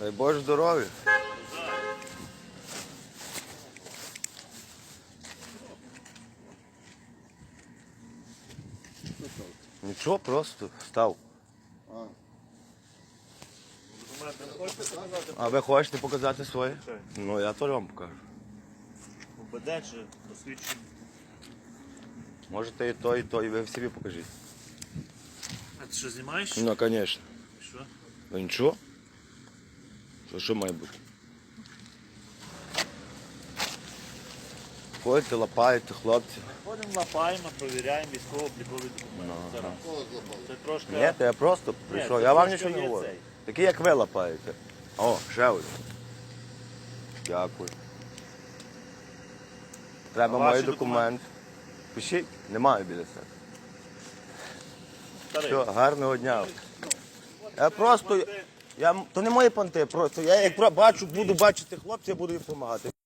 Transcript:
Дай Боже здоров'я. Нічого, просто став. А ви хочете показати своє? Ну я теж вам покажу. УБД чи посвідчення? Можете і то, і то, і ви в собі покажіть. А ти що знімаєш? Ну, звісно. Що? Ну нічого. Що, що має бути? Ходите, лапаєте, хлопці. Ходимо, лапаємо, провіряємо військово-облікові документи. Ну, Це, це трошки... Ні, то я просто прийшов. це Я вам трошки нічого не є говорю. цей. Такі, як ви лапаєте. О, ще один. Дякую. Треба А мої ваші документи. Пишіть, немає біля себе. Старий. Все, гарного дня. Я просто. Я, то не мої понти, просто я як бачу, буду бачити хлопця, я буду їм допомагати.